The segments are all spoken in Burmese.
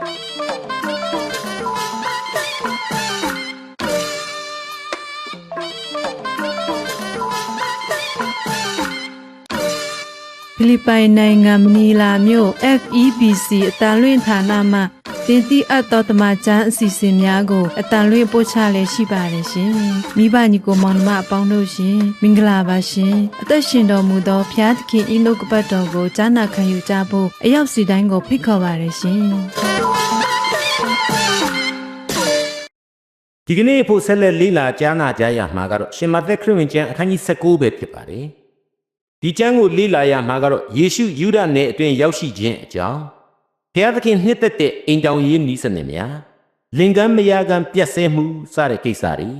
ဖိလစ်ပိုင်နိုင်ငံမနီလာမြို့ FEBC အတန်လွင့်ဌာနမှတင်တိအပ်သောတမချန်းအစီအစဉ်များကိုအတန်လွင့်ပို့ချလည်းရှိပါတယ်ရှင်။မိဘညီကိုမောင်နှမအပေါင်းတို့ရှင်မင်္ဂလာပါရှင်။အသက်ရှင်တော်မူသောဖျားသခင်ဤနှုတ်ကပတ်တော်ကိုကြားနာခံယူကြဖို့အရောက်စီတိုင်းကိုဖိတ်ခေါ်ပါတယ်ရှင်။ ဒီကနေ့ဖို့ဆက်လက်လေးလာကြားနာကြရမှာကတော့ရှင်မသက်ခရစ်ဝင်ကျမ်းအခန်းကြီး19ပဲဖြစ်ပါတယ်။ဒီကျမ်းကိုလေးလာရမှာကတော့ယေရှုယူဒနယ်အတွင်းရောက်ရှိခြင်းအကြောင်းဘုရားသခင်နှစ်သက်တဲ့အိမ်တောင်ရေးနီးစနစ်များလင်ကမ်းမယားကံပြတ်ဆဲမှုစတဲ့ကိစ္စတွေ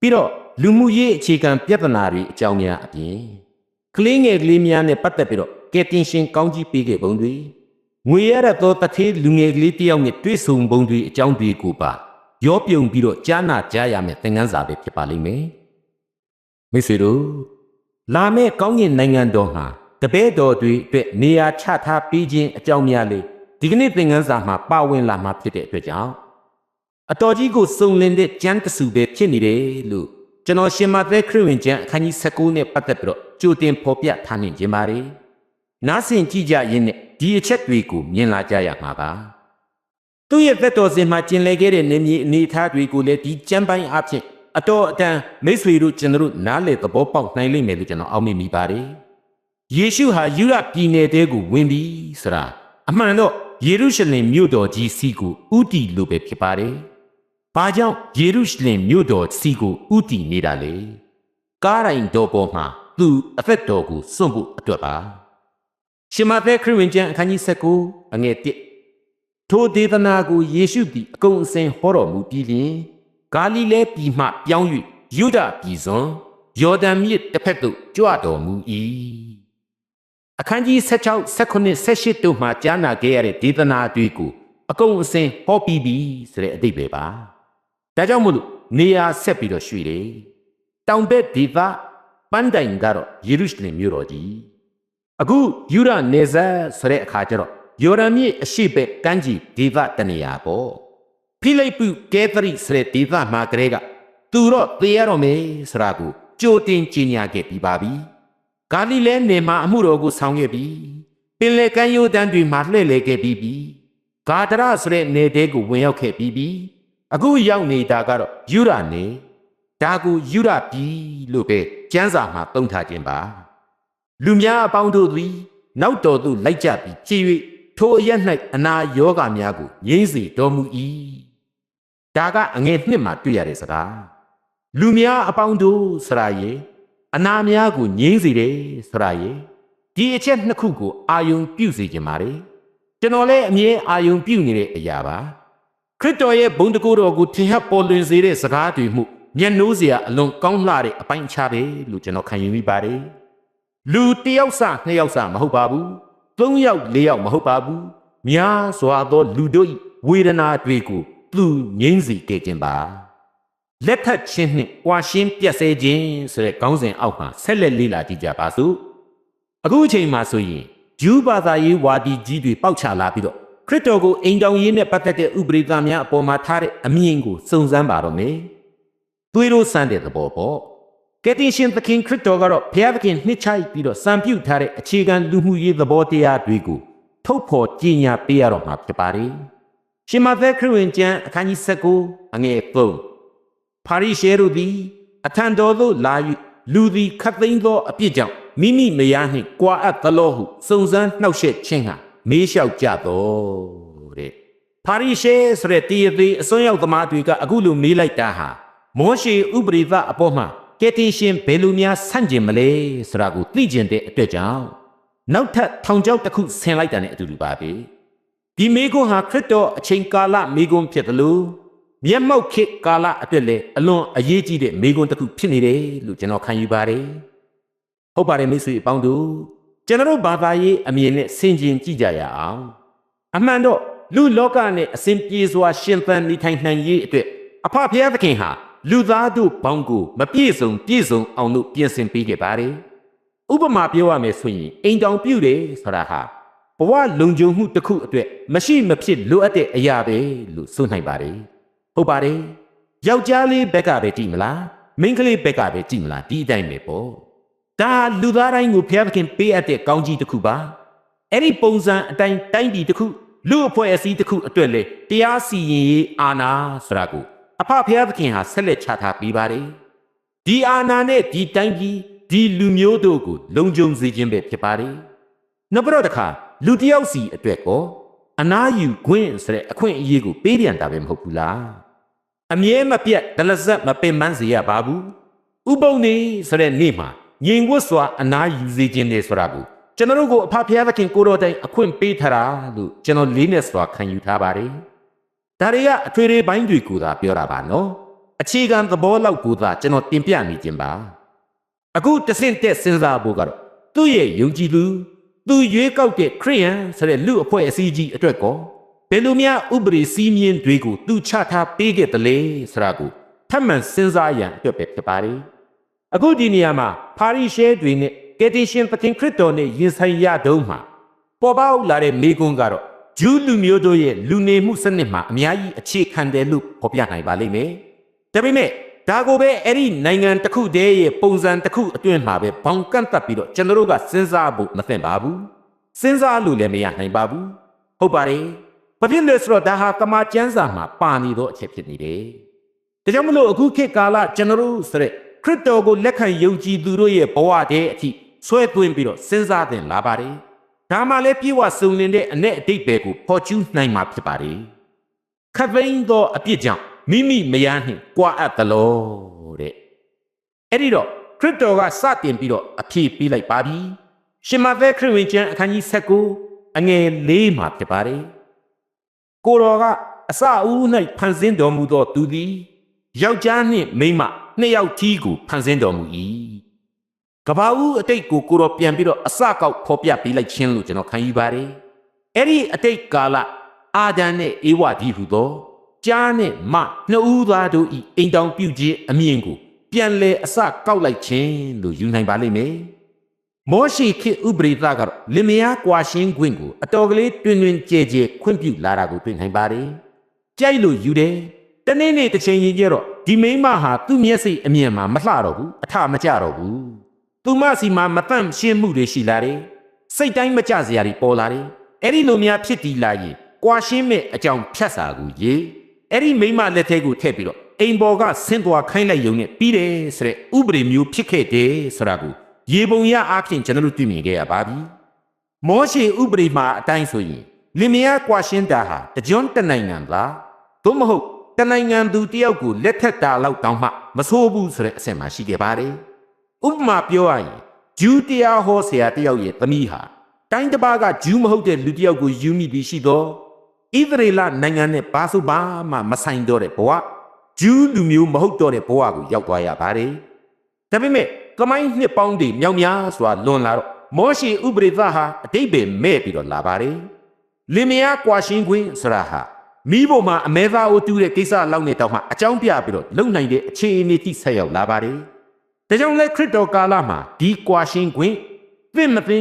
ပြီးတော့လူမှုရေးအခြေခံပြဿနာတွေအကြောင်းများအပြင်ကလေးငယ်ကလေးများနဲ့ပတ်သက်ပြီးတော့ကယ်တင်ရှင်ကောင်းကြီးပေးခဲ့ပုံတွေငွေရတဲ့သောတထေးလူငယ်ကလေးတစ်ယောက်နဲ့တွေ့ဆုံပုံတွေအကြောင်းတွေကိုပါ ရောပြုံပြီးတော့ကြားနာကြားရမယ်သင်ခန်းစာပဲဖြစ်ပါလိမ့်မယ်မိတ်ဆွေတို့လာမယ့်ကောင်းကင်နိုင်ငံတော်မှာတပည့်တော်တွေအတွက်နေရာချထားပေးခြင်းအကြောင်းများလေဒီကနေ့သင်ခန်းစာမှာပါဝင်လာမှာဖြစ်တဲ့အတွက်ကြောင့်အတော်ကြီးကိုစုံလင်တဲ့ကျမ်းတစုပဲဖြစ်နေတယ်လို့ကျွန်တော်ရှင်မသက်ခရစ်ဝင်ကျမ်းအခန်းကြီး19နဲ့ပတ်သက်ပြီးတော့ကြိုတင်ဖော်ပြထားနေခြင်းပါတယ်နားဆင်ကြည့်ကြရင်းနဲ့ဒီအချက်တွေကိုမြင်လာကြရမှာပါ သူ့ရဲ့သက်တော်စင်မှာကျင်လည်ခဲ့တဲ့နေမြေအနေအထားတွေကိုလည်းဒီကျမ်းပိုင်းအဖြစ်အတော်အတန်မိတ်ဆွေတို့ကျွန်တော်တို့နားလေသဘောပေါက်နိုင်လိမ့်မယ်လို့ကျွန်တော်အောက်မေ့မိပါတယ်။ယေရှုဟာယူရပြည်နယ်တဲကိုဝင်ပြီဆိုတာအမှန်တော့ယေရုရှလင်မြို့တော်ကြီးစီကိုဥတီလို့ပဲဖြစ်ပါတယ်။ဘာကြောင့်ယေရုရှလင်မြို့တော်စီကိုဥတီနေတာလဲ။ကားတိုင်းတော်ပေါ်မှာသူအသက်တော်ကိုစွန့်ဖို့အတွက်ပါ။ရှင်မသက်ခရစ်ဝင်ကျမ်းအခန်းကြီး19အငယ်1 ထိုဒေသနာကိုယေရှုသည်အကုန်အစင်ဟောတော်မူပြီးလျှင်ဂါလိလဲပြည်မှပြောင်း၍ယုဒပြည်စွန်ယော်ဒန်မြစ်တစ်ဖက်သို့ကြွတော်မူ၏အခန်းကြီး16 19 18တို့မှကြားနာခဲ့ရတဲ့ဒေသနာတွေကိုအကုန်အစင်ဟောပြီးပြီဆိုတဲ့အတိတ်ပဲပါဒါကြောင့်မို့လို့နေရာဆက်ပြီးတော့ရွှေ့တယ်တောင်ဘက်ဒေသပန်းတိုင်ကတော့ယေရုရှလင်မြို့တော်ကြီးအခုယူရနေဇက်ဆိုတဲ့အခါကျတော့ ယော်ဒန်မြစ်အရှိဘက်ကမ်းခြေဒေသတနေရာပေါ့ဖိလိပ္ပုကဲသရိဆိုတဲ့ဒေသမှာကလေးကသူတော့သေရတော့မယ်ဆိုတာကိုကြိုတင်ကြေညာခဲ့ပြီးပါပြီဂါလိလဲနယ်မှာအမှုတော်ကိုဆောင်ခဲ့ပြီးပင်လယ်ကမ်းရိုးတန်းတွေမှာလှည့်လည်ခဲ့ပြီးပြီဂါဒရဆိုတဲ့နယ်တဲကိုဝင်ရောက်ခဲ့ပြီးပြီအခုရောက်နေတာကတော့ယူရနယ်ဒါကိုယူရပြည်လို့ပဲကျမ်းစာမှာသုံးထားခြင်းပါလူများအပေါင်းတို့သည် နောက်တော်သို့လိုက်ကြပြီးဖြည့်၍ ထိုအရက်၌အနာယောဂများကိုငြိမ့်စေတော်မူ၏ဒါကအငယ်နှစ်မှာတွေ့ရတဲ့စကားလူများအပေါင်းတို့ဆရာရေအနာများကိုငြိမ့်စေတယ်ဆရာရေဒီအချက်နှစ်ခုကိုအာယုံပြုစေခြင်းပါလေကျွန်တော်လည်းအမြဲအာယုံပြုနေတဲ့အရာပါခရစ်တော်ရဲ့ဘုန်းတကူတော်ကိုထင်ဟပ်ပေါ်လွင်စေတဲ့စကားတွေမှုမျက်နှိုးစရာအလွန်ကောင်းလှတဲ့အပိုင်းအခြားပဲလို့ကျွန်တော်ခံယူမိပါတယ်လူတစ်ယောက်စနှစ်ယောက်စမဟုတ်ပါဘူး သုံးယောက်လေးယောက်မဟုတ်ပါဘူးများစွာသောလူတို့၏ဝေဒနာတွေကိုသူငြိမ့်စီခဲ့ခြင်းပါလက်ထပ်ခြင်းနှင့်ကွာရှင်းပြတ်ဆဲခြင်းဆိုတဲ့ခေါင်းစဉ်အောက်မှာဆက်လက်လေ့လာကြည့်ကြပါစို့အခုအချိန်မှာဆိုရင်ဂျူးဘာသာရေးဝါဒီကြီးတွေပေါက်ချလာပြီးတော့ခရစ်တော်ကိုအိမ်တောင်ရေးနဲ့ပတ်သက်တဲ့ဥပဒေသားများအပေါ်မှာထားတဲ့အမြင်ကိုစုံစမ်းပါတော့မယ်သွေးတို့စမ်းတဲ့သဘောပေါ့ ကယ်တင်ရှင်သခင်ခရစ်တော်ကတော့ဘုရားသခင်နှစ်ချိုက်ပြီးတော့စံပြုထားတဲ့အခြေခံလူမှုရေးသဘောတရားတွေကိုထုတ်ဖော်ကြီးညာပေးရတော့မှာဖြစ်ပါတယ်။ရှင်မသက်ခရစ်ဝင်ကျမ်းအခန်းကြီး19အငယ်3ပါရိရှဲတို့သည်အထံတော်သို့လာ၍လူသည်ခတ်သိမ်းသောအပြစ်ကြောင့်မိမိမယားနှင့်ကြွာအပ်သလိုဟုစုံစမ်းနှောက်ယှက်ခြင်းဟာမေးလျှောက်ကြတော်တဲ့ပါရိရှဲဆိုတဲ့တည်ရသေးအစွန်းရောက်သမားတွေကအခုလိုမေးလိုက်တာဟာမောရှေဥပရိသအပေါ်မှာ ကယ်တင်ရှင်ဘယ်လိုများဆန့်ကျင်မလဲဆိုတာကိုသိကျင်တဲ့အတွက်ကြောင့်နောက်ထပ်ထောင်ချောက်တစ်ခုဆင်လိုက်တာနဲ့အတူတူပါပဲဒီမိကွန်းဟာခရစ်တော်အချိန်ကာလမိကွန်းဖြစ်တယ်လို့မျက်မှောက်ခေတ်ကာလအတွက်လည်းအလွန်အရေးကြီးတဲ့မိကွန်းတစ်ခုဖြစ်နေတယ်လို့ကျွန်တော်ခံယူပါတယ်ဟုတ်ပါတယ်မိတ်ဆွေအပေါင်းတို့ကျွန်တော်ဘာသာရေးအမြင်နဲ့ဆင်ခြင်ကြည့်ကြရအောင်အမှန်တော့လူလောကနဲ့အစဉ်ပြေစွာရှင်သန်နေထိုင်နိုင်ရေးအတွက်အဖဖျားသခင်ဟာ လူသားတို့ဘောင်းကိုမပြည့်စုံပြည့်စုံအောင်လို့ပြင်ဆင်ပေးခဲ့ပါတယ်။ဥပမာပြောရမယ်ဆိုရင်အိမ်တောင်ပြုတယ်ဆိုတာဟာဘဝလုံခြုံမှုတစ်ခုအတွက်မရှိမဖြစ်လိုအပ်တဲ့အရာပဲလို့ဆိုနိုင်ပါတယ်ဟုတ်ပါတယ်ယောက်ျားလေးဘက်ကပဲကြည့်မလားမိန်းကလေးဘက်ကပဲကြည့်မလားဒီအတိုင်းပဲပေါ့ဒါလူသားတိုင်းကိုဘုရားသခင်ပေးအပ်တဲ့ကောင်းကြီးတစ်ခုပါအဲ့ဒီပုံစံအတိုင်းတိုင်းပြည်တစ်ခုလူအဖွဲ့အစည်းတစ်ခုအတွက်လေတရားစီရင်ရေးအာဏာဆိုတာကို အဖဘုရားသခင်ဟာဆက်လက်ချထားပေးပါတယ်ဒီအာဏာနဲ့ဒီတိုင်းပြည်ဒီလူမျိုးတို့ကိုလုံခြုံစေခြင်းပဲဖြစ်ပါတယ်နောက်ပြီးတော့တစ်ခါလူတစ်ယောက်စီအတွက်ကိုအနာယူခွင့်ဆိုတဲ့အခွင့်အရေးကိုပေးပြန်တာပဲမဟုတ်ဘူးလားအမြဲမပြတ်ဒလဇက်မပင်ပန်းစေရပါဘူးဥပုံနေဆိုတဲ့နေ့မှာငြိမ်ဝတ်စွာအနာယူစေခြင်းနဲ့ဆိုတာကိုကျွန်တော်တို့ကိုအဖဖျားသခင်ကိုတော်တိုင်အခွင့်ပေးထားတာလို့ကျွန်တော်လေးနဲ့စွာခံယူထားပါတယ် ဒါတွေကအထွေထွေပိုင်းတွေကိုသာပြောတာပါနော်အခြေခံသဘောလောက်ကိုသာကျွန်တော်တင်ပြနေခြင်းပါအခုတဆင့်တက်စဉ်းစားဖို့ကတော့သူ့ရဲ့ယုံကြည်သူသူရွေးကောက်တဲ့ခရိယန်ဆိုတဲ့လူအဖွဲ့အစည်းကြီးအတွက်ကောဘယ်လိုများဥပဒေစည်းမျဉ်းတွေကိုသူချထားပေးခဲ့တယ်လဲဆိုတာကိုထပ်မံစဉ်းစားရန်အတွက်ပဲဖြစ်ပါတယ်အခုဒီနေရာမှာပါရီရှဲတွေနဲ့ကက်တီရှင်ပတင်ခရစ်တော်နဲ့ရင်ဆိုင်ရတုံးမှာပေါ်ပေါက်လာတဲ့မိကွန်းကတော့ ဂျူးလူမျိုးတို့ရဲ့လူနေမှုစနစ်မှာအများကြီးအခြေခံတယ်လို့ဖော်ပြနိုင်ပါလိမ့်မယ်ဒါပေမဲ့ဒါကိုပဲအဲ့ဒီနိုင်ငံတစ်ခုတည်းရဲ့ပုံစံတစ်ခုအတွင်းမှာပဲဘောင်ကန့်တက်ပြီးတော့ကျွန်တော်တို့ကစဉ်းစားဖို့မသင့်ပါဘူးစဉ်းစားလို့လည်းမရနိုင်ပါဘူးဟုတ်ပါတယ်ဘာဖြစ်လဲဆိုတော့ဒါဟာကမာကျမ်းစာမှာပါနေတော့အချက်ဖြစ်နေတယ်ဒါကြောင့်မလို့အခုခေတ်ကာလကျွန်တော်တို့ဆိုတဲ့ခရစ်တော်ကိုလက်ခံယုံကြည်သူတို့ရဲ့ဘဝတည်းအထိဆွဲသွင်းပြီးတော့စဉ်းစားသင်လာပါတယ် ဒါမှလည်းပြေဝစုံလင်တဲ့အ내အတိတ်ပဲကိုဖော်ကျူးနိုင်မှာဖြစ်ပါတယ်ခတ်သိမ်းသောအပြစ်ကြောင့်မိမိမယားနှင့်ကြွားအပ်သလိုတဲ့အဲ့ဒီတော့ခရစ်တော်ကစတင်ပြီးတော့အဖြေပေးလိုက်ပါပြီရှင်မသက်ခရစ်ဝင်ကျမ်းအခန်းကြီး19အငယ်၄မှာဖြစ်ပါတယ်ကိုတော်ကအစအဦး၌ဖန်ဆင်းတော်မူသောသူသည်ယောက်ျားနှင့်မိန်းမနှစ်ယောက်ထီးကိုဖန်ဆင်းတော်မူ၏ ကဘာဦးအတိတ်ကိုကိုတော်ပြန်ပြီးတော့အစကောက်ဖော်ပြပေးလိုက်ခြင်းလို့ကျွန်တော်ခံယူပါတယ်အဲ့ဒီအတိတ်ကာလအာဒံနဲ့အေဝဒီဟုသောကြားနဲ့မနှစ်ဦးသားတို့ဤအိမ်တောင်ပြုခြင်းအမြင်ကိုပြန်လဲအစကောက်လိုက်ခြင်းလို့ယူနိုင်ပါလိမ့်မယ်မောရှိခေတ်ဥပရိသကတော့လင်မယားကွာရှင်းခွင့်ကိုအတော်ကလေးတွင်တွင်ကြဲကြဲခွင့်ပြုလာတာကိုတွေ့နိုင်ပါတယ်ကြိုက်လို့ယူတယ်တနေ့နေ့တစ်ချိန်ရင်ကျတော့ဒီမိန်းမဟာသူ့မျက်စိအမြင်မှာမလှတော့ဘူးအထမကျတော့ဘူး သူမစီမှာမတန့်ရှင်းမှုတွေရှိလာတယ်စိတ်တိုင်းမကြစရာတွေပေါ်လာတယ်အဲ့ဒီလိုများဖြစ်တည်လာရင်ကွာရှင်းမဲ့အကြောင်းဖြတ်စာကိုရေးအဲ့ဒီမိန်းမလက်ထဲကိုထည့်ပြီးတော့အိမ်ပေါ်ကဆင်းသွားခိုင်းလိုက်ရုံနဲ့ပြီးတယ်ဆိုတဲ့ဥပဒေမျိုးဖြစ်ခဲ့တယ်ဆိုတာကိုရေပုံရအားဖြင့်ကျွန်တော်တို့တွေ့မြင်ခဲ့ရပါပြီမောရှေဥပဒေမှာအတိုင်းဆိုရင်လင်မယားကွာရှင်းတာဟာတကြွတနိုင်ငံလားသို့မဟုတ်တနိုင်ငံသူတယောက်ကိုလက်ထက်တာလောက်တောင်းမှမဆိုးဘူးဆိုတဲ့အဆင့်မှာရှိခဲ့ပါတယ် ဥပမာပြောရရင်ဂျူးတရားဟောဆရာတယောက်ရဲ့သမီးဟာတိုင်းတစ်ပါးကဂျူးမဟုတ်တဲ့လူတယောက်ကိုယူမိပြီးရှိတော့ဣသရေလနိုင်ငံနဲ့ဘာဆိုဘာမှမဆိုင်တော့တဲ့ဘဝဂျူးလူမျိုးမဟုတ်တော့တဲ့ဘဝကိုရောက်သွားရပါတယ်။ဒါပေမဲ့ကမိုင်းနှစ်ပေါင်းတွေမြောက်များစွာလွန်လာတော့မောရှိဥပရိသဟာအတိတ်ပဲမဲ့ပြီးတော့လာပါတယ်။လင်မယားကွာရှင်းခွင့်ဆရာဟာမိဖို့မှာအမဲသားအိုတူးတဲ့ကိစ္စလောက်နဲ့တောက်မှအကြောင်းပြပြီးတော့လုံနိုင်တဲ့အခြေအနေတိဆက်ရောက်လာပါတယ်။ ဒါကြောင့်လဲခရစ်တော်ကာလမှာဒီကွာရှင်းခွင့်သင့်မသိ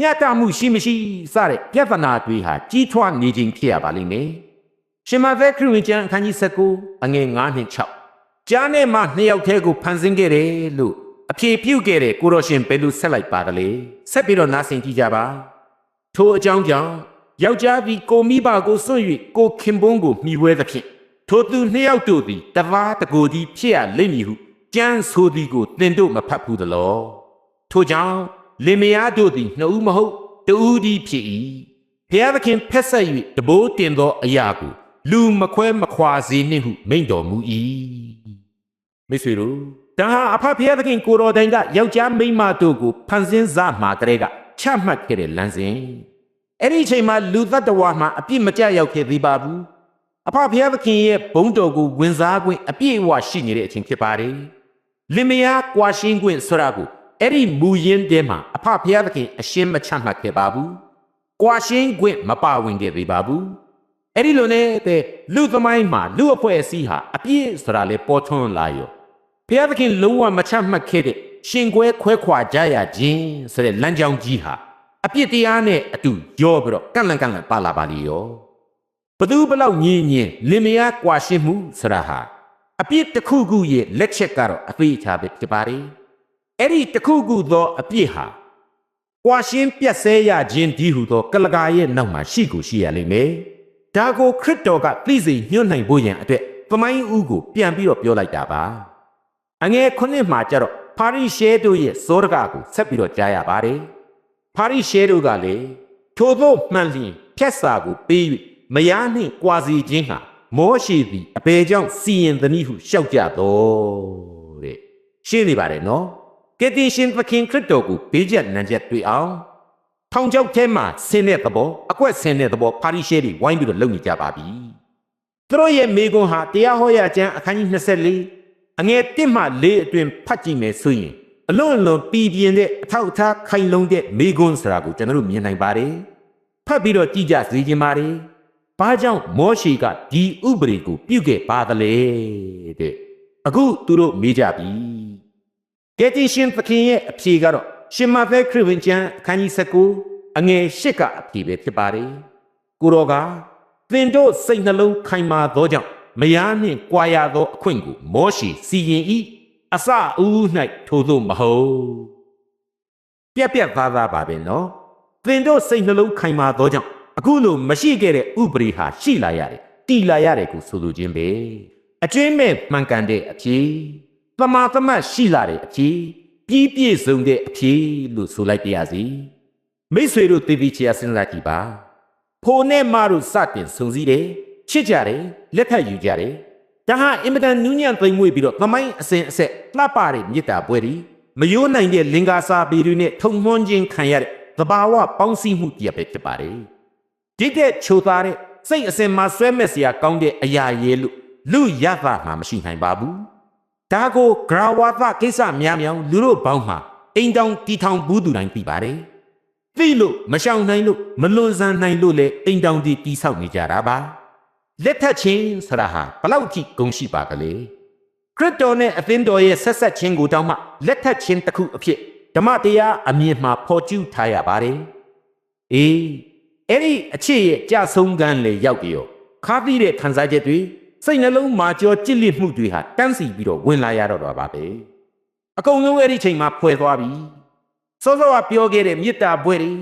ညတာမှုရှိမရှိစတဲ့ပြဿနာတွေဟာကြီးထွားနေခြင်းဖြစ်ရပါလိမ့်မယ်။ရှင်မသက်ခရစ်ဝင်ကျမ်းအခန်းကြီး19အငယ်9နဲ့6ကြားနဲ့မှနှစ်ယောက်တည်းကိုဖန်ဆင်းခဲ့တယ်လို့အဖြေပြုခဲ့တဲ့ကိုတော်ရှင်ဘယ်လိုဆက်လိုက်ပါကလေးဆက်ပြီးတော့နားဆင်ကြည့်ကြပါထိုအကြောင်းကြောင့်ယောက်ျားသည်ကိုမိဘကိုစွန့်၍ကိုခင်ပွန်းကိုမှီဝဲသဖြင့်ထိုသူနှစ်ယောက်တို့သည်တပါးတကိုယ်သည်ဖြစ်ရလိမ့်မည်ဟု ကြမ်းဆိုသည်ကိုသင်တို့မဖတ်ဘူးသလောထိုကြောင့်လင်မယားတို့သည်နှစ်ဦးမဟုတ်တဦးတည်းဖြစ်၏ဖျားသခင်ဖက်ဆက်၍တဘိုးတင်သောအရာကိုလူမခွဲမခွာစေနှင့်ဟုမိန့်တော်မူ၏မိတ်ဆွေတို့ဒါဟာအဖဖျားသခင်ကိုတော်တိုင်ကယောက်ျားမိန်းမတို့ကိုဖန်ဆင်းစားမှာကလေးကချမှတ်ခဲ့တဲ့လမ်းစဉ်အဲ့ဒီအချိန်မှာလူသတ္တဝါမှာအပြစ်မကြရောက်ခဲ့သေးပါဘူးအဖဖျားသခင်ရဲ့ဘုန်းတော်ကိုဝင်စားခွင့်အပြည့်အဝရှိနေတဲ့အချိန်ဖြစ်ပါတယ် လင်မယားကွာရှင်းခွင့်ဆိုတာကိုအဲ့ဒီမူရင်းတဲမှာအဖဖျားသခင်အရှင်းမချမှတ်ခဲ့ပါဘူးကွာရှင်းခွင့်မပါဝင်ခဲ့သေးပါဘူးအဲ့ဒီလိုနဲ့တဲ့လူသမိုင်းမှာလူအဖွဲ့အစည်းဟာအပြည့်ဆိုတာလေပေါ်ထွန်းလာရောဖျားသခင်လုံးဝမချမှတ်ခဲ့တဲ့ရှင်ကွဲခွဲခွာကြရခြင်းဆိုတဲ့လမ်းကြောင်းကြီးဟာအပြစ်တရားနဲ့အတူရောပြီးတော့ကန့်လန့်ကန့်လန့်ပါလာပါလိရောဘသူဘလောက်ညင်ညင်လင်မယားကွာရှင်းမှုဆရာဟာ အပြစ်တစ်ခုခုရဲ့လက်ချက်ကတော့အသေးချာပဲဖြစ်ပါလေအဲ့ဒီတစ်ခုခုသောအပြစ်ဟာကွာရှင်းပြတ်ဆဲရခြင်းဒီဟုသော ကလကာရဲ့နောက်မှာရှိကိုရှိရလိမ့်မယ်ဒါကိုခရစ်တော်ကသိစေညွှန်နိုင်ဖို့ရန်အတွက်သမိုင်းဦးကိုပြန်ပြီးတော့ပြောလိုက်တာပါအငယ်ခုနှစ်မှာကျတော့ပါရိရှဲတို့ရဲ့စောရကကိုဆက်ပြီးတော့ကြားရပါတယ်ပါရိရှဲတို့ကလည်းထို့သောမှန်လျင်ဖြတ်စာကိုပေး၍မယားနှင့်ကြွာစီခြင်းဟာ မောရှိသည်အပေကြောင့်စီရင်သနည်းဟုရှောက်ကြတော့တဲ့ရှင်းနေပါတယ်နော်ကက်တင်ရှင်သခင်ခရစ်တော်ကိုပေးချက်နံချက်တွေ့အောင်ထောင်ချောက်ထဲမှာဆင်းတဲ့သဘောအကွက်ဆင်းတဲ့သဘောပါရိရှဲတွေဝိုင်းပြီးတော့လုပ်နေကြပါပြီသူတို့ရဲ့မိကွန်းဟာတရားဟောရာကျမ်းအခန်းကြီး24အငယ်1မှ4အတွင်ဖတ်ကြည့်မယ်ဆိုရင်အလွန်အလွန်ပြည်ပြင်းတဲ့အထောက်အထားခိုင်လုံတဲ့မိကွန်းဆိုတာကိုကျွန်တော်တို့မြင်နိုင်ပါတယ်ဖတ်ပြီးတော့ကြည့်ကြစေချင်ပါတယ် ဘာကြောင့်မောရှိကဒီဥပဒေကိုပြုခဲ့ပါသလဲတဲ့အခုသူတို့မေးကြပြီကယ်တင်ရှင်သခင်ရဲ့အဖြေကတော့ရှင်မသက်ခရစ်ဝင်ကျမ်းအခန်းကြီး19အငယ်8ကအဖြေပဲဖြစ်ပါတယ်ကိုတော်ကသင်တို့စိတ်နှလုံးခိုင်မာသောကြောင့်မယားနှင့်ကြွာရသောအခွင့်ကိုမောရှိစီရင်၏အစအဦး၌ထိုသို့မဟုတ်ပြက်ပြက်သားသားပါပဲနော်သင်တို့စိတ်နှလုံးခိုင်မာသောကြောင့် အခုလိုမရှိခဲ့တဲ့ဥပဒေဟာရှိလာရတယ်တီလာရတယ်ကိုဆိုလိုခြင်းပဲအကျွင်းမဲ့မှန်ကန်တဲ့အဖြေသမာသမတ်ရှိလာတဲ့အဖြေပြီးပြည့်စုံတဲ့အဖြေလို့ဆိုလိုက်ပါရစေမိတ်ဆွေတို့တည်တည်ချာစဉ်းစားကြည့်ပါဖိုနဲ့မတို့စတင်စုံစည်းတယ်ချစ်ကြတယ်လက်ထပ်ယူကြတယ်ဒါဟာအင်မတန်နူးညံ့သိမ်မွေ့ပြီးတော့သမိုင်းအစဉ်အဆက်လှပတဲ့မြစ်တာပွဲတွေမယိုးနိုင်တဲ့လင်္ကာစာပေတွေနဲ့ထုံမွှန်းခြင်းခံရတဲ့သဘာဝပေါင်းစည်းမှုတည်းပဲဖြစ်ပါတယ် ဒီတဲ့ချိုသားတဲ့စိတ်အစဉ်မှာဆွဲမဲ့စရာကောင်းတဲ့အရာရဲ့လို့လူရတာမှမရှိနိုင်ပါဘူးဒါကိုဂရဝါသကိစ္စများများလူတို့ဘောင်းမှာအိမ်တောင်တီထောင်ဘူးသူတိုင်းသိပါတယ်သိလို့မရှောင်နိုင်လို့မလွန်ဆန်နိုင်လို့လေအိမ်တောင်တီတီဆောက်နေကြတာပါလက်ထက်ချင်းဆရာဟာဘလောက်ထိဂုဏ်ရှိပါကလေးခရစ်တော်နဲ့အသင်းတော်ရဲ့ဆက်ဆက်ချင်းကိုတောင်းမှလက်ထက်ချင်းတစ်ခုအဖြစ်ဓမ္မတရားအမြင်မှာဖော်ကျူးထားရပါတယ်အေး အဲ့ဒီအချစ်ရဲ့ကြဆုံးကန်းလေရောက်ပြီးတော့ခါးသီးတဲ့ခံစားချက်တွေစိတ်နှလုံးမာကျော်ကြစ်လစ်မှုတွေဟာတန်းစီပြီးတော့ဝင်လာရတော့တာပါပဲအကုန်လုံးအဲ့ဒီချိန်မှာဖွယ်သွားပြီစောစောကပြောခဲ့တဲ့မေတ္တာဘွဲတွေ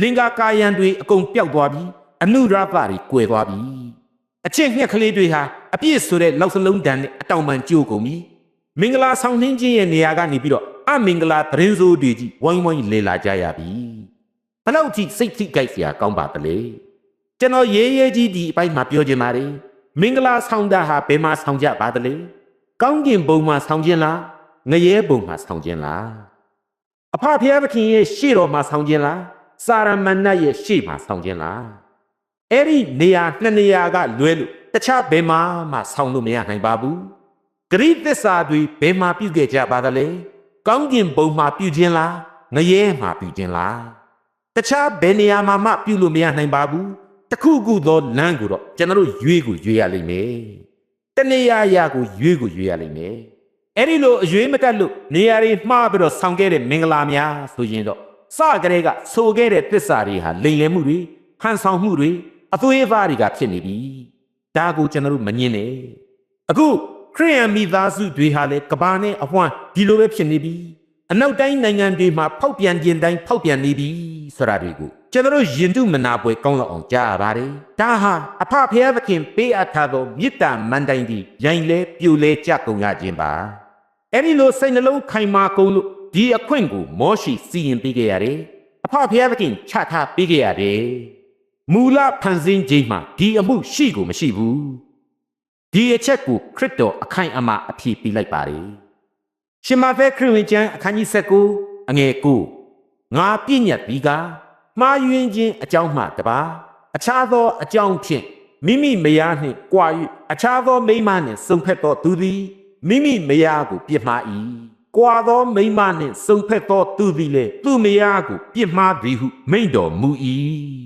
လင်္ကာကာယံတွေအကုန်ပျောက်သွားပြီအနုရပတွေကွယ်သွားပြီအချစ်ငှက်ကလေးတွေဟာအပြည့်ဆိုတဲ့လောက်စလုံးတန်နဲ့အတောင်ပံကြိုးကုန်ပြီမင်္ဂလာဆောင်နှင်းခြင်းရဲ့နေရာကနေပြီးတော့အမင်္ဂလာသတင်းစိုးတွေကြီးဝိုင်းဝိုင်းလေလာကြရပြီ ဘလောက်ထိစိတ်ထိကြိုက်စရာကောင်းပါတလေကျွန်တော်ရေးရေးကြီးဒီအပိုင်းမှာပြောချင်ပါတယ်မင်္ဂလာဆောင်တာဟာဘယ်မှာဆောင်ကြပါသလဲကောင်းကင်ဘုံမှာဆောင်ခြင်းလားငရဲဘုံမှာဆောင်ခြင်းလားအဖဖျားသခင်ရဲ့ရှေ့တော်မှာဆောင်ခြင်းလားစာရမဏတ်ရဲ့ရှေ့မှာဆောင်ခြင်းလားအဲ့ဒီနေရာနှစ်နေရာကလွဲလို့တခြားဘယ်မှာမှဆောင်လို့မရနိုင်ပါဘူးဂရိသစ္စာတွေဘယ်မှာပြုခဲ့ကြပါသလဲကောင်းကင်ဘုံမှာပြုခြင်းလားငရဲမှာပြုခြင်းလား တခြားဘယ်နေရာမှာမှပြုလို့မရနိုင်ပါဘူးတခုခုသောလမ်းကိုတော့ကျွန်တော်တို့ရွေးကိုရွေးရလိမ့်မယ်တနေရာရာကိုရွေးကိုရွေးရလိမ့်မယ်အဲ့ဒီလိုအရွေးမတက်လို့နေရာတွေမှားပြီးတော့ဆောင်ခဲ့တဲ့မင်္ဂလာများဆိုရင်တော့စကလေးကဆိုခဲ့တဲ့သစ္စာတွေဟာလိမ်လည်မှုတွေဟန်ဆောင်မှုတွေအသွေးအသားတွေကဖြစ်နေပြီဒါကိုကျွန်တော်တို့မငင်းနဲ့အခုခရိယန်မိသားစုတွေဟာလည်းကဘာနဲ့အဝှမ်းဒီလိုပဲဖြစ်နေပြီအနောက်တိုင်းနိုင်ငံတွေမှာဖောက်ပြန်ခြင်းတိုင်းဖောက်ပြန်နေပြီ ဆိုတာတွေကိုကျွန်တော်ယင်တုမနာပွဲကောင်းလောက်အောင်ကြားရပါတယ်ဒါဟာအဖဖျားသခင်ပေးအပ်ထားသောမေတ္တာမန်တိုင်ဒီရိုင်လဲပြိုလဲကြကုန်ရခြင်းပါအဲ့ဒီလိုစိတ်နှလုံးခိုင်မာကုန်လို့ဒီအခွင့်ကိုမောရှိစီရင်ပေးခဲ့ရတယ်အဖဖျားသခင်ချထားပေးခဲ့ရတယ်မူလဖန်ဆင်းခြင်းမှာဒီအမှုရှိကိုမရှိဘူးဒီအချက်ကိုခရစ်တော်အခိုင်အမာအပြည့်ပေးလိုက်ပါတယ်ရှင်မဖဲခရစ်ဝင်ကျမ်းအခန်းကြီး19အငယ်9 ငါပြည့်ညတ်ဒီကမှားယွင်းခြင်းအကြောင်းမှတပါအခြားသောအကြောင်းဖြင့်မိမိမယားနှင့်ကြွာ၍အခြားသောမိန်းမနှင့်စုံဖက်သောသူသည်မိမိမယားကိုပြစ်မှား၏ကြွာသောမိန်းမနှင့်စုံဖက်သောသူသည်လည်းသူ့မယားကိုပြစ်မှားသည်ဟုမိန့်တော်မူ၏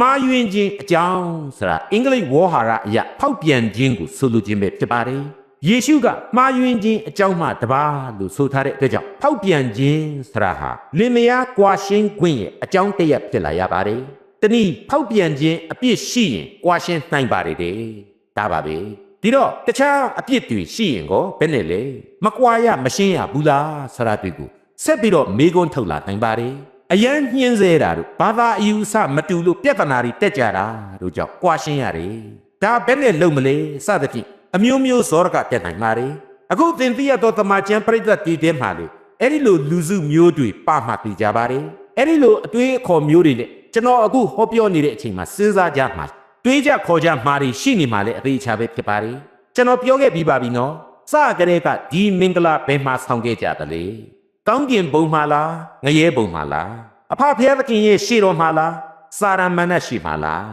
မှားယွင်းခြင်းအကြောင်းဆိုတာအင်္ဂလိပ်ဝေါ်ဟာရအရာဖောက်ပြန်ခြင်းကိုဆိုလိုခြင်းပဲဖြစ်ပါတယ် ယေရှုကမှားယွင်းခြင်းအကြောင်းမှတပါလို့ဆိုထားတဲ့အတွက်ကြောင့်ဖောက်ပြန်ခြင်းဆရာဟာလင်မယားကွာရှင်းခွင့်ရဲ့အကြောင်းတစ်ရပ်ဖြစ်လာရပါတယ်။တနည်းဖောက်ပြန်ခြင်းအပြစ်ရှိရင်ကွာရှင်းနိုင်ပါတယ်တဲ့။ဒါပါပဲ။ဒီတော့တခြားအပြစ်တွေရှိရင်ကိုဘယ်နဲ့လဲမကွာရမရှင်းရဘူးလားဆရာတွေကိုဆက်ပြီးတော့မေးခွန်းထုတ်လာနိုင်ပါတယ်။အယမ်းညှင်းဆဲတာတို့ဘာသာအယူအဆမတူလို့ပြဿနာတွေတက်ကြတာတို့ကြောင့်ကွာရှင်းရတယ်။ဒါဘယ်နဲ့လုံမလဲစသဖြင့် အမျိုးမျိုးဇောရကတက်နိုင်ပါတယ်အခုသင်သိရသောတမန်ကျန်ပြိဿတည်တဲ့မှာလေအဲ့ဒီလိုလူစုမျိုးတွေပါမှတည်ကြပါတယ်အဲ့ဒီလိုအတွေးအခေါ်မျိုးတွေလေကျွန်တော်အခုဟောပြောနေတဲ့အချိန်မှာစဉ်းစားကြမှာတွေးကြခေါ်ကြမှာတွေရှိနေမှာလေအသေးချာပဲဖြစ်ပါတယ်ကျွန်တော်ပြောခဲ့ပြီးပါပြီနော်စကလေးကဒီမင်္ဂလာဘယ်မှာဆောင်ခဲ့ကြသလဲကောင်းကင်ဘုံမှာလားငရဲဘုံမှာလားအဖဖျားသခင်ရဲ့ရှေ့တော်မှာလားစာရမဏတ်ရှိမှာလား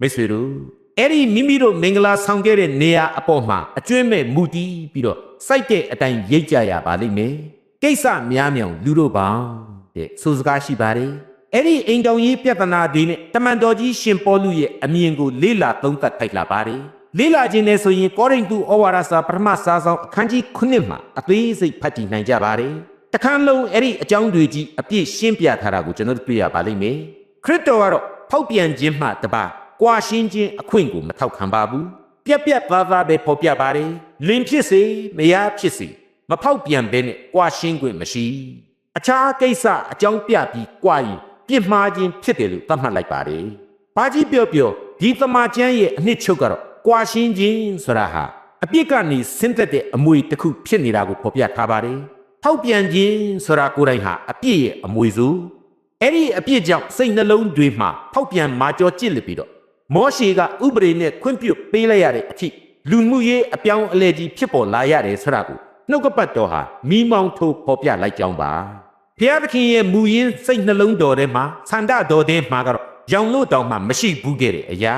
မိတ်ဆွေတို့ အဲ့ဒီမိမိတို့မင်္ဂလာဆောင်ခဲ့တဲ့နေရာအပေါ်မှာအကျွမ်းမဲ့မူတည်ပြီးတော့စိုက်တဲ့အတိုင်းရိတ်ကြရပါလိမ့်မယ်ကိစ္စများမြောင်လူတို့ပေါင်းတဲ့ဆိုစကားရှိပါတယ်အဲ့ဒီအိမ်တောင်ကြီးပြဿနာတွေနဲ့တမန်တော်ကြီးရှင်ပေါလုရဲ့အမြင်ကိုလေးလာသုံးသပ်ထိုက်လာပါတယ်လေးလာခြင်းနဲ့ဆိုရင်ကောရိန္သုဩဝါဒစာပထမစာဆောင်အခန်းကြီး9မှာအသေးစိတ်ဖတ်ကြည့်နိုင်ကြပါတယ်တခန်းလုံးအဲ့ဒီအကြောင်းတွေကြီးအပြည့်ရှင်းပြထားတာကိုကျွန်တော်တို့တွေ့ရပါလိမ့်မယ်ခရစ်တော်ကတော့ဖောက်ပြန်ခြင်းမှတပါး ကွာရှင်းခြင်းအခွင့်ကိုမထောက်ခံပါဘူးပြက်ပြက်သားသားပဲဖော်ပြပါတယ်လင်းဖြစ်စေမယားဖြစ်စေမဖောက်ပြန်ဘဲနဲ့ကွာရှင်းခွင့်မရှိအခြားကိစ္စအကြောင်းပြပြီးကွာရင်ပြစ်မှားခြင်းဖြစ်တယ်လို့သတ်မှတ်လိုက်ပါတယ်ဘာကြီးပြောပြောဒီသမာကျမ်းရဲ့အနှစ်ချုပ်ကတော့ကွာရှင်းခြင်းဆိုတာဟာအပြစ်ကနေဆင်းသက်တဲ့အမွေတစ်ခုဖြစ်နေတာကိုဖော်ပြထားပါတယ်ဖောက်ပြန်ခြင်းဆိုတာကိုယ်တိုင်ဟာအပြစ်ရဲ့အမွေစုအဲ့ဒီအပြစ်ကြောင့်စိတ်နှလုံးတွေမှာဖောက်ပြန်မာကြောကြစ်လက်ပြီးတော့ မောရှေကဥပဒေနဲ့ခွင့်ပြုပေးလိုက်ရတဲ့အထိလူမှုရေးအပြောင်းအလဲကြီးဖြစ်ပေါ်လာရတယ်ဆိုတာကိုနှုတ်ကပတ်တော်ဟာမိမောင်းထိုးပေါ်ပြလိုက်ကြောင်းပါဖျားသခင်ရဲ့မူရင်းစိတ်နှလုံးတော်ထဲမှာဆန္ဒတော်ထဲမှာကတော့ရောင်လို့တောင်မှမရှိဘူးခဲ့တဲ့အရာ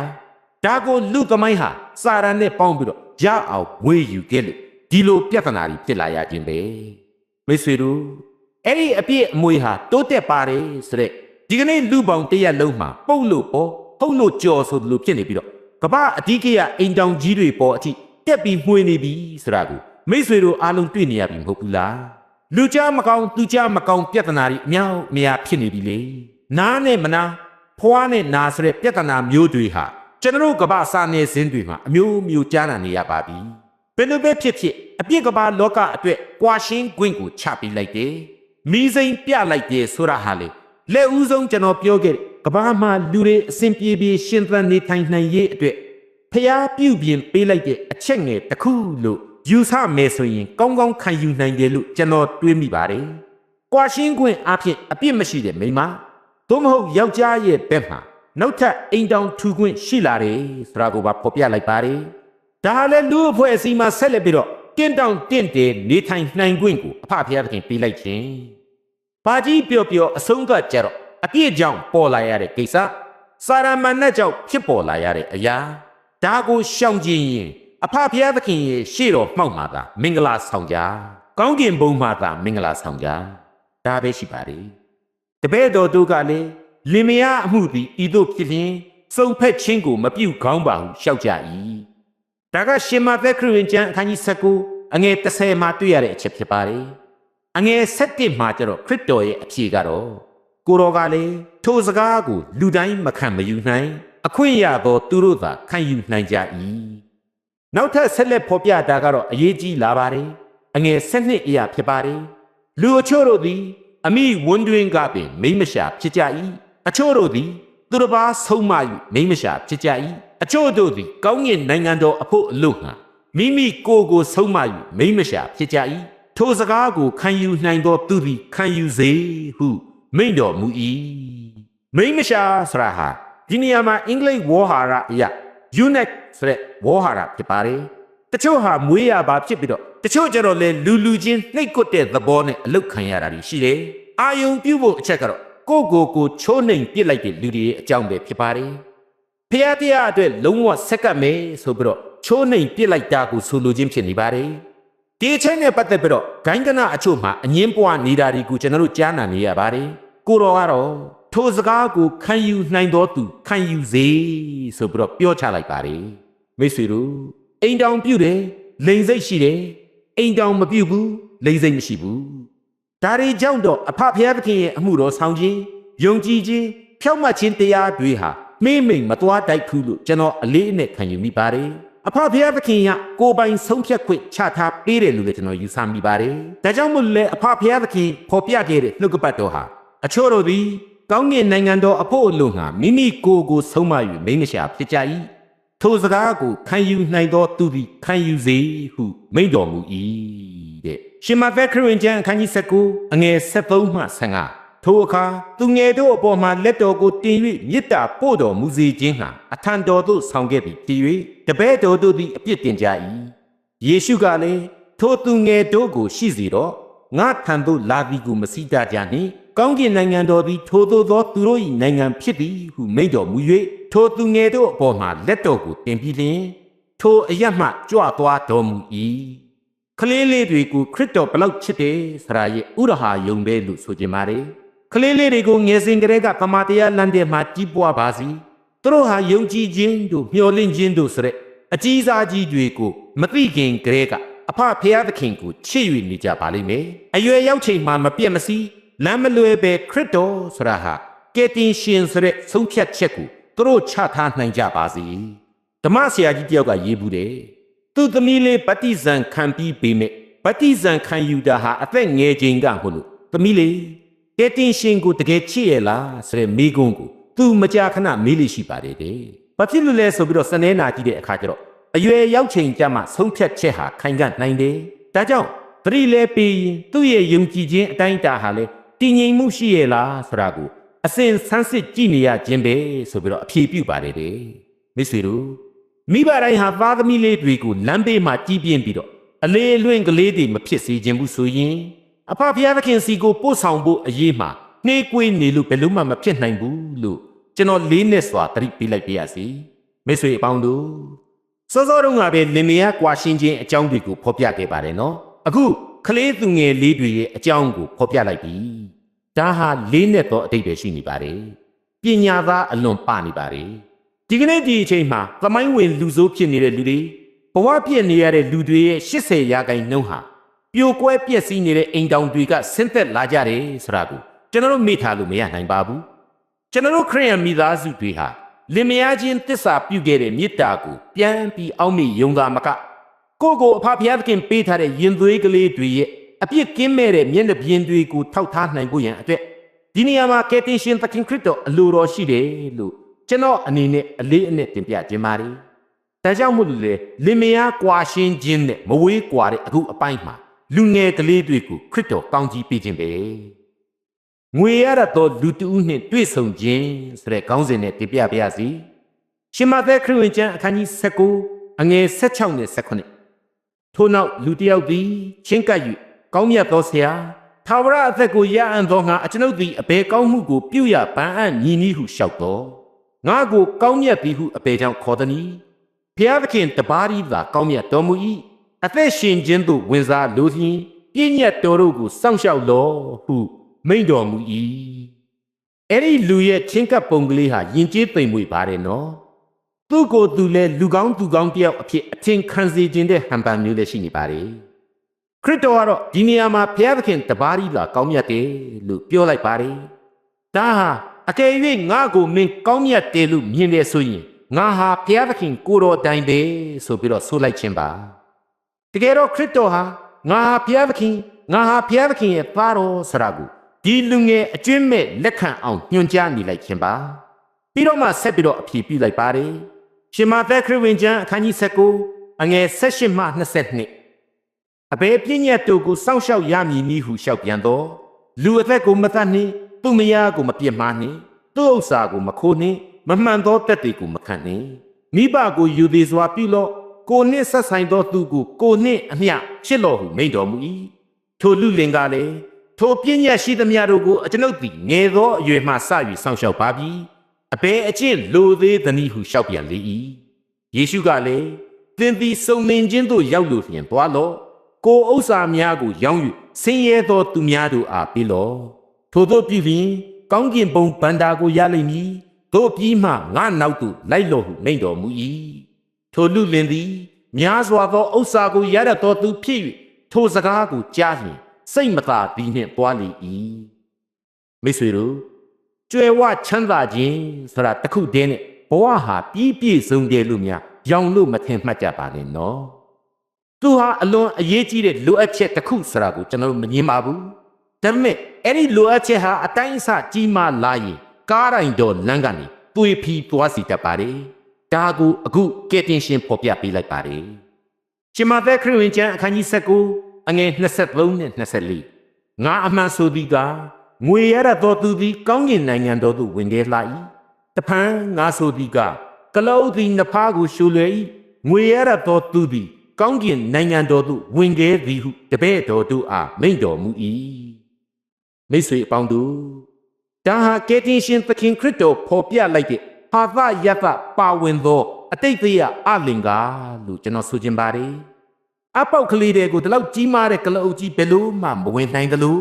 ဒါကိုလူသမိုင်းဟာစာရန်နဲ့ပေါင်းပြီးတော့ရအောင်ဝေးယူခဲ့လို့ဒီလိုပြဿနာတွေဖြစ်လာရခြင်းပဲမိတ်ဆွေတို့အဲ့ဒီအပြည့်အမွေဟာတိုးတက်ပါတယ်ဆိုတဲ့ဒီကနေ့လူပေါင်းတရက်လုံးမှာပုတ်လို့ပေါ် ဟုတ်လို့ကြော်ဆိုသလိုဖြစ်နေပြီးတော့ကမ္ဘာအဓိကရအိမ်တောင်ကြီးတွေပေါ်အထိတက်ပြီးမှွေနေပြီဆိုတာကိုမိษွေတို့အားလုံးတွေ့နေရပြီမဟုတ်ဘူးလားလူကြားမကောင်းသူကြားမကောင်းပြဿနာတွေအများအများဖြစ်နေပြီလေနားနဲ့မနာဖွားနဲ့နာဆိုတဲ့ပြဿနာမျိုးတွေဟာကျွန်တော်တို့ကမ္ဘာစာနယ်ဇင်းတွေမှာအမျိုးမျိုးကြားနာနေရပါပြီဘယ်လိုပဲဖြစ်ဖြစ်အပြစ်ကမ္ဘာလောကအတွက်ကွာရှင်းခွင့်ကိုချပေးလိုက်တယ်မိစိန်ပြလိုက်တယ်ဆိုတာဟာလေ လက်ဦးဆုံးကျွန်တော်ပြောခဲ့တယ်ကဘာမှာလူတွေအစဉ်ပြေပြေရှင်သန်နေထိုင်နိုင်ရေးအတွက်ဖျားပြုတ်ပြင်ပေးလိုက်တဲ့အချက်ငယ်တစ်ခုလို့ယူဆမယ်ဆိုရင်ကောင်းကောင်းခံယူနိုင်တယ်လို့ကျွန်တော်တွေးမိပါတယ်။ကွာရှင်းခွင့်အဖြစ်အပြစ်မရှိတဲ့မိန်းမသို့မဟုတ်ယောက်ျားရဲ့ဘက်မှာနောက်ထပ်အိမ်တောင်ထူခွင့်ရှိလာတယ်ဆိုတာကိုပါဖော်ပြလိုက်ပါတယ်။ဒါလည်းလူအဖွဲ့အစည်းမှာဆက်လက်ပြီးတော့တင့်တောင်တင့်တယ်နေထိုင်နိုင်ခွင့်ကိုအဖဖျားသခင်ပေးလိုက်ခြင်း။ ဘာကြီးပြောပြောအဆုံးသတ်ကြတော့အပြည့်ကြောင့်ပေါ်လာရတဲ့ကိစ္စစာရမဏတ်ကြောင့်ဖြစ်ပေါ်လာရတဲ့အရာဒါကိုရှောင်ကျင်ရင်အဖဖျားသခင်ရဲ့ရှေ့တော်မှောက်မှာသာမင်္ဂလာဆောင်ကြကောင်းကင်ဘုံမှာသာမင်္ဂလာဆောင်ကြဒါပဲရှိပါလေတပည့်တော်တို့ကလည်းလင်မယားအမှုသည်ဤသို့ဖြစ်ရင်စုံဖက်ချင်းကိုမပြုတ်ခေါင်းပါဟုရှောက်ကြ၏ဒါကရှင်မသက်ခရစ်ဝင်ကျမ်းအခန်းကြီး19အငယ်30မှာတွေ့ရတဲ့အချက်ဖြစ်ပါတယ် အငယ်7မှာကျတော့ခရစ်တော်ရဲ့အဖြေကတော့ကိုတော်ကလည်းထိုစကားကိုလူတိုင်းမခံမယူနိုင် အခွင့်ရသောသူတို့သာခံယူနိုင်ကြ၏နောက်ထပ်ဆက်လက်ဖော်ပြတာကတော့အရေးကြီးလာပါတယ်အငယ်၁၂အရာဖြစ်ပါတယ်လူအချို့တို့သည် အမိဝန်းတွင်ကပင်မိမ့်မရှာဖြစ်ကြ၏အချို့တို့သည် သူတစ်ပါးဆုံးမ၍မိမ့်မရှာဖြစ်ကြ၏အချို့တို့သည် ကောင်းကင်နိုင်ငံတော်အဖို့အလို့ငှာမိမိကိုယ်ကိုဆုံးမ၍မိမ့်မရှာဖြစ်ကြ၏ ထိုစကားကိုခံယူနိုင်သောသူသည်ခံယူစေဟုမိန့်တော်မူ၏မိမ့်မရှာဆရာဟာဒီနေရာမှာအင်္ဂလိပ်ဝေါ်ဟာရအရာ unit ဆိုတဲ့ဝေါ်ဟာရဖြစ်ပါတယ်တချို့ဟာမွေးရပါဖြစ်ပြီးတော့တချို့ကျတော့လေလူလူချင်းနှိတ်ကွတ်တဲ့သဘောနဲ့အလုတ်ခံရတာရှိတယ်အာယုံပြုတ်ဖို့အချက်ကတော့ကိုယ့်ကိုယ်ကိုချိုးနှိမ်ပစ်လိုက်တဲ့လူတွေရဲ့အကြောင်းပဲဖြစ်ပါတယ်ဖျားတရားအတွက်လုံးဝဆက်ကပ်မယ်ဆိုပြီးတော့ချိုးနှိမ်ပစ်လိုက်တာကိုဆိုလိုခြင်းဖြစ်နေပါတယ် ဒီအချက်နဲ့ပတ်သက်ပြီးတော့ဂိုင်းကနာအချို့မှာအငင်းပွားနေတာတွေကိုကျွန်တော်တို့ကြားနာနေရပါတယ်ကိုတော်ကတော့ထိုစကားကိုခံယူနိုင်တော်သူခံယူစေဆိုပြီးတော့ပြောချလိုက်ပါတယ်မိတ်ဆွေတို့အိမ်တောင်ပြုတယ်လိန်စိတ်ရှိတယ်အိမ်တောင်မပြုတ်ဘူးလိန်စိတ်မရှိဘူးဒါတွေကြောင့်တော့အဖဖျားသခင်ရဲ့အမှုတော်ဆောင်ခြင်းယုံကြည်ခြင်းဖြောင့်မတ်ခြင်းတရားတွေဟာမိမ့်မိန်မသွားတိုက်ဘူးလို့ကျွန်တော်အလေးအနက်ခံယူမိပါတယ် အဖဖျားသခင်ကကိုယ်ပိုင်ဆုံးဖြတ်ခွင့်ချထားပေးတယ်လို့လည်းကျွန်တော်ယူဆမိပါတယ်ဒါကြောင့်မို့လဲအဖဖျားသခင်ဖော်ပြခဲ့တဲ့နှုတ်ကပတ်တော်ဟာအချို့တို့သည်ကောင်းကင်နိုင်ငံတော်အဖို့အလို့ငါမိမိကိုယ်ကိုဆုံးမ၍မိမရှာဖြစ်ကြ၏ထိုစကားကိုခံယူနိုင်သောသူသည်ခံယူစေဟုမိန့်တော်မူ၏တဲ့ရှင်မဖက်ခရစ်ကျမ်းအခန်းကြီး19အငယ်73မှ15 ထိုအခါသူငယ်တို့အပေါ်မှာလက်တော်ကိုတင်၍မေတ္တာပို့တော်မူစေခြင်းဟာအထံတော်သို့ဆောင်ခဲ့ပြီးတည်၍တပည့်တော်တို့သည်အပြစ်တင်ကြ၏ယေရှုကလည်းထိုသူငယ်တို့ကိုရှိစေတော့ငါထံသို့လာသည်ကိုမစည်းတတ်ကြနှင့်ကောင်းကင်နိုင်ငံတော်သည်ထိုသို့သောသူတို့၏နိုင်ငံဖြစ်သည်ဟုမိန့်တော်မူ၍ထိုသူငယ်တို့အပေါ်မှာလက်တော်ကိုတင်ပြီးလျှင်ထိုအရတ်မှကြွသွားတော်မူ၏ကလေးလေးတွေကိုခရစ်တော်ဘလောက်ချစ်တယ်ဆရာရဲ့ဥရဟာယုံပဲလို့ဆိုကြပါတယ် ကလေးလေးတွေကိုငယ်စဉ်ကတည်းကပမာတရားလမ်းတဲ့မှာကြီးပွားပါစီသူတို့ဟာယုံကြည်ခြင်းတို့မျှော်လင့်ခြင်းတို့ဆိုတဲ့အကြီးစားကြီးတွေကိုမသိခင်ကတည်းကအဖဖရာသခင်ကိုချစ်၍နေကြပါလိမ့်မယ်အရွယ်ရောက်ချိန်မှာမပြတ်မစီးလမ်းမလွဲပဲခရစ်တော်ဆိုတာဟာကယ်တင်ရှင်ဆိုတဲ့ဆုံးဖြတ်ချက်ကိုသူတို့ချထားနိုင်ကြပါစေဓမ္မဆရာကြီးတယောက်ကရေးဘူးတယ်သူသမီးလေးဗတ္တိဇံခံပြီးပေမဲ့ဗတ္တိဇံခံယူတာဟာအသက်ငယ်ချိန်ကဟုတ်လို့သမီးလေး ကယ်တင်ရှင်ကိုတကယ်ချစ်ရဲ့လားဆိုတဲ့မိကုန်းကိုသူမကြာခဏမေးလို့ရှိပါတယ်တဲ့ဘာဖြစ်လို့လဲဆိုပြီးတော့စနေနာကြည့်တဲ့အခါကျတော့အရွယ်ရောက်ချိန်ကျမှဆုံးဖြတ်ချက်ဟာခိုင်ခံ့နိုင်တယ်ဒါကြောင့်သတိလဲပြီးရင်သူ့ရဲ့ယုံကြည်ခြင်းအတိုင်းအတာဟာလေတည်ငြိမ်မှုရှိရဲ့လားဆိုတာကိုအစဉ်ဆန်းစစ်ကြည့်နေရခြင်းပဲဆိုပြီးတော့အဖြေပြုပါတယ်တဲ့မိတ်ဆွေတို့မိဘတိုင်းဟာသားသမီးလေးတွေကိုလမ်းဘေးမှာကြီးပြင်းပြီးတော့အလေးအလွင့်ကလေးတွေမဖြစ်စေခြင်းဘူးဆိုရင် အဖဖျားသခင်စီကိုပို့ဆောင်ဖို့အရေးမှာနှေးကွေးနေလို့ဘယ်လို့မှမဖြစ်နိုင်ဘူးလို့ကျွန်တော်လေးနဲ့စွာသတိပေးလိုက်ပါရစေမိတ်ဆွေအပေါင်းတို့စောစောတုန်းကပဲလင်မယားကွာရှင်းခြင်းအကြောင်းတွေကိုဖော်ပြခဲ့ပါတယ်နော်အခုကလေးသူငယ်လေးတွေရဲ့အကြောင်းကိုဖော်ပြလိုက်ပြီဒါဟာလေးနဲ့တော့အတိတ်ပဲရှိနေပါတယ်ပညာသားအလွန်ပနေပါတယ်ဒီကနေ့ဒီအချိန်မှာသမိုင်းဝင်လူဆိုးဖြစ်နေတဲ့လူတွေဘဝပြည့်နေရတဲ့လူတွေရဲ့80ရာခိုင်နှုန်းဟာ ပြိုကွဲပြက်စီးနေတဲ့အိမ်တောင်တွေကဆင်းသက်လာကြတယ်ဆိုတာကိုကျွန်တော်တို့မေ့ထားလို့မရနိုင်ပါဘူးကျွန်တော်တို့ခရိယန်မိသားစုတွေဟာလင်မယားချင်းတစ္ဆာပြုခဲ့တဲ့မေတ္တာကိုပြန်ပြီးအောက်မေ့ယုံသာမကကိုယ့်ကိုအဖဖျားသခင်ပေးထားတဲ့ရင်သွေးကလေးတွေရဲ့အပြစ်ကင်းမဲ့တဲ့မျက်နှာပြင်တွေကိုထောက်ထားနိုင်ဖို့ရန်အတွက်ဒီနေရာမှာကယ်တင်ရှင်သခင်ခရစ်တော်အလိုတော်ရှိတယ်လို့ကျွန်တော်အနေနဲ့အလေးအနက်တင်ပြခြင်းပါတယ်။ဒါကြောင့်မို့လို့လေလင်မယားကွာရှင်းခြင်းနဲ့မဝေးကွာတဲ့အခုအပိုင်းမှာ လူငယ်ကလေးတွေကိုခရစ်တော်ကောင်းကြီးပေးခြင်းပဲ။ငွေရတော့လူတဦးနဲ့တွေ့ဆုံခြင်းဆိုတဲ့ခေါင်းစဉ်နဲ့တင်ပြပါရစီ။ရှင်မသက်ခရစ်ဝင်ကျမ်းအခန်းကြီး19အငယ်16နဲ့18ထို့နောက်လူတစ်ယောက်သည်ချင်းကပ်၍ကောင်းမြတ်သောဆရာသာဝရအသက်ကိုရအံ့သောငါအကျွန်ုပ်သည်အဘယ်ကောင်းမှုကိုပြုရပန်းအံ့ညီနည်းဟုလျှောက်တော်ငါကိုကောင်းမြတ်သည်ဟုအဘယ်ကြောင့်ခေါ်သနည်းဖျားသခင်တပါးရီသာကောင်းမြတ်တော်မူ၏ အသက်ရှင်ခြင်းသို့ဝင်စားလိုသည်ပြည့်ညတ်တော်တို့ကိုစောင့်ရှောက်လောဟုမိန့်တော်မူ၏အဲ့ဒီလူရဲ့ချင်းကပ်ပုံကလေးဟာယဉ်ကျေးသိမ်မွေ့ပါတယ်နော်သူ့ကိုယ်သူလည်းလူကောင်းသူကောင်းတယောက်အဖြစ်အထင်ခံစေခြင်းတဲ့ဟန်ပန်မျိုးလည်းရှိနေပါတယ်ခရစ်တော်ကတော့ဒီနေရာမှာဘုရားသခင်တပါးရီလာကောင်းမြတ်တယ်လို့ပြောလိုက်ပါတယ်ဒါဟာအကယ်၍ငါ့ကိုမင်းကောင်းမြတ်တယ်လို့မြင်တယ်ဆိုရင်ငါဟာဘုရားသခင်ကိုတော်တိုင်ပဲဆိုပြီးတော့ဆိုလိုက်ခြင်းပါ တကယ်တော့ခရစ်တော်ဟာငါဟာဘုရားသခင်ငါဟာဘုရားသခင်ရဲ့သားတော်ဆရာကိုဒီလူငယ်အကျွင့်မဲ့လက်ခံအောင်ညွှန်ကြားနေလိုက်ခြင်းပါပြီးတော့မှဆက်ပြီးတော့အဖြေပြုလိုက်ပါတယ်ရှင်မာသက်ခရစ်ဝင်ကျမ်းအခန်းကြီး19အငယ်18မှ22အဘယ်ပြည့်ညတ်တို့ကိုစောင့်ရှောက်ရမည်နည်းဟုလျှောက်ပြန်တော့လူအသက်ကိုမတတ်နှင့်သူ့မယားကိုမပြစ်မှားနှင့်သူ့ဥစ္စာကိုမခိုးနှင့်မမှန်သောတက်တွေကိုမခံနှင့်မိဘကိုယူသေးစွာပြုလော့ ကိုနှင့်ဆက်ဆိုင်သောသူကိုကိုနှင့်အမျှချစ်တော်ဟုမိန့်တော်မူ၏ထိုလူလင်ကလည်းထိုပြည့်ညတ်ရှိသမျှတို့ကိုအကျွန်ုပ်သည်ငယ်သောအရွယ်မှစ၍စောင့်ရှောက်ပါပြီအဘယ်အကျင့်လိုသေးသနည်းဟုလျှောက်ပြန်လေ၏ယေရှုကလည်းသင်သည်စုံလင်ခြင်းသို့ရောက်လို့လျင်သွားလော့ကိုဥစ္စာများကိုရောင်း၍ဆင်းရဲသောသူများတို့အားပေးလော့ထို့သောပြုလျင်ကောင်းကင်ဘုံဗန္တာကိုရလိမ့်မည်တို့ပြီးမှငါနောက်သို့လိုက်လော့ဟုမိန့်တော်မူ၏ ထိုလူလင်သည်များစွာသောဥစ္စာကိုရရတော်သူဖြစ်၍ထိုစကားကိုကြားလျင်စိတ်မသာသည်နှင့်ပွားလေ၏မိတ်ဆွေတို့ကျွယ်ဝချမ်းသာခြင်းဆိုတာတစ်ခုတည်းနဲ့ဘဝဟာပြည့်ပြည့်စုံတယ်လို့များရောင်လို့မထင်မှတ်ကြပါနဲ့နော်သူဟာအလွန်အရေးကြီးတဲ့လိုအပ်ချက်တစ်ခုဆိုတာကိုကျွန်တော်တို့မငြင်းပါဘူးဒါပေမဲ့အဲ့ဒီလိုအပ်ချက်ဟာအတိုင်းအဆကြီးမားလာရင်ကားတိုင်းတော်လမ်းကနေပွေဖီပွားစီတတ်ပါတယ် ဒါကိုအခုကဲတင်ရှင်ဖော်ပြပေးလိုက်ပါတယ်ရှင်မသက်ခရစ်ဝင်ကျမ်းအခန်းကြီး19အငယ်23နဲ့24ငါအမှန်ဆိုသည်ကငွေရရတော်သူသည်ကောင်းကင်နိုင်ငံတော်သို့ဝင်ခဲ့လာ၏တဖန်ငါဆိုသည်ကကလောသည်နဖားကိုရှူလွယ်၏ငွေရရတော်သူသည်ကောင်းကင်နိုင်ငံတော်သို့ဝင်ခဲ့သည်ဟုတပည့်တော်တို့အားမိန့်တော်မူ၏မိတ်ဆွေအပေါင်းတို့ဒါဟာကယ်တင်ရှင်သခင်ခရစ်တော်ဖော်ပြလိုက်တဲ့ ဟာသယသပါဝင်သောအတိတ်တရားအလင်္ကာလို့ကျွန်တော်ဆိုချင်ပါတယ်အပေါက်ကလေးတွေကိုဒီလောက်ကြီးမားတဲ့ကလအုပ်ကြီးဘယ်လို့မှမဝင်နိုင်သလို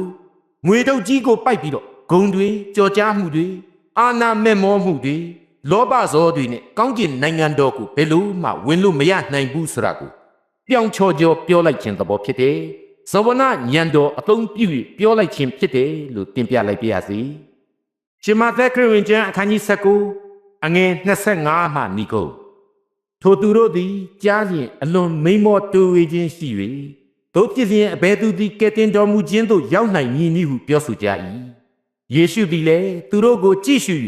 ငွေတုပ်ကြီးကိုပိုက်ပြီးတော့ဂုံတွေကြော်ကြားမှုတွေအာနာမဲ့မောမှုတွေလောဘဇောတွေနဲ့ကောင်းကျင်နိုင်ငံတော်ကိုဘယ်လို့မှဝင်လို့မရနိုင်ဘူးဆိုတာကိုပြောင်းချော်ချော်ပြောလိုက်ခြင်းသဘောဖြစ်တယ်ဇဝနညံတော်အသုံးပြု၍ပြောလိုက်ခြင်းဖြစ်တယ်လို့တင်ပြလိုက်ပါရစေရှင်မသက်ခရစ်ဝင်ကျမ်းအခန်းကြီး19 အငယ်25မှနိဂုတ်ထိုသူတို့သည်ကြားလျင်အလွန်မိမ့်မောတူဝေခြင်းရှိ၍တို့ဖြစ်စဉ်အဘယ်သူသည်ကဲ့တင်တော်မူခြင်းသို့ရောက်နိုင်မည်နည်းဟုပြောဆိုကြ၏ယေရှုသည်လည်းသူတို့ကိုကြည့်ရှု၍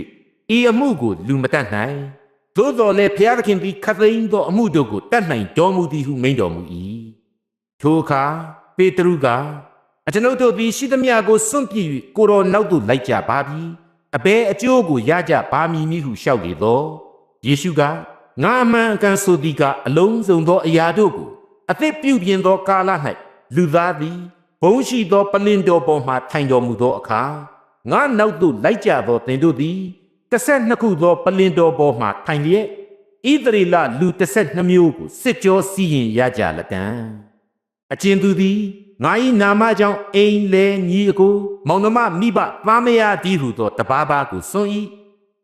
ဤအမှုကိုလူမတတ်နိုင်သို့တော်လည်းဘုရားသခင်သည်ခတ်သိမ်းသောအမှုတို့ကိုတတ်နိုင်တော်မူသည်ဟုမိန့်တော်မူ၏ထိုအခါပေတရုကအကျွန်ုပ်တို့သည်ရှိသမျှကိုစွန့်ပစ်၍ကိုတော်နောက်သို့လိုက်ကြပါပြီ အဘယ်အကျိုးကိုရကြပါမည်နည်းဟုလျှောက်လေသောယေရှုကငါအမှန်အကန်ဆိုသည်ကအလုံးစုံသောအရာတို့ကိုအသစ်ပြုပြင်သောကာလ၌လူသားသည်ဘုံရှိသောပလင်တော်ပေါ်မှထိုင်တော်မူသောအခါငါနောက်သို့လိုက်ကြသောသင်တို့သည်တစ်ဆက်နှစ်ခုသောပလင်တော်ပေါ်မှထိုင်လျက်ဣသရေလလူတစ်ဆက်နှစ်မျိုးကိုစစ်ကြောစီရင်ရကြလတံ အကျဉ်သူသည်ငါ၏နာမကြောင့်အိမ်လဲညီအကိုမောင်နှမမိဘသားမယားသည်ဟုသောတပါးပါးကိုစွန့်၏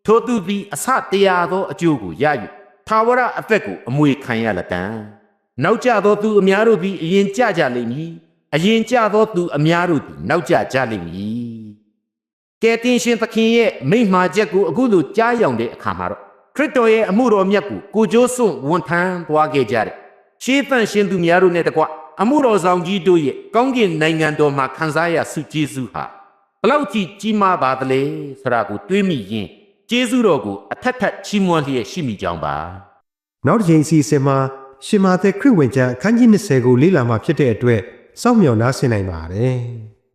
ထိုသူသည်အဆတရားသောအကျိုးကိုရ၍သာဝရအသက်ကိုအမွေခံရလတံနောက်ကြသောသူအများတို့သည်အရင်ကြကြလိမ့်မည်အရင်ကြသောသူအများတို့သည်နောက်ကြကြလိမ့်မည်ကဲတင်ရှင်သခင်ရဲ့မိန့်မှာချက်ကိုအခုလိုကြားယောင်တဲ့အခါမှာတော့ခရစ်တော်ရဲ့အမှုတော်မြတ်ကိုကိုကြိုးစွန့်ဝန်ထမ်းသွားခဲ့ကြတယ်ရှေးသန့်ရှင်သူများတို့နဲ့တကွ အမှုတော်ဆောင်ကြီးတို့ရဲ့ကောင်းကင်နိုင်ငံတော်မှာခံစားရဆုကျေးဇူးဟာဘလောက်ကြီးကြီးမားပါသလဲဆိုတာကိုတွေးမိရင်ကျေးဇူးတော်ကိုအထက်ထက်ချီးမွမ်းလျက်ရှိမိကြောင်းပါနောက်တစ်ချိန်အစီအစဉ်မှာရှင်မာသက်ခရစ်ဝင်ကျမ်းအခန်းကြီး20ကိုလေ့လာမှဖြစ်တဲ့အတွက်စောင့်မျှော်နားဆင်နိုင်ပါတယ်။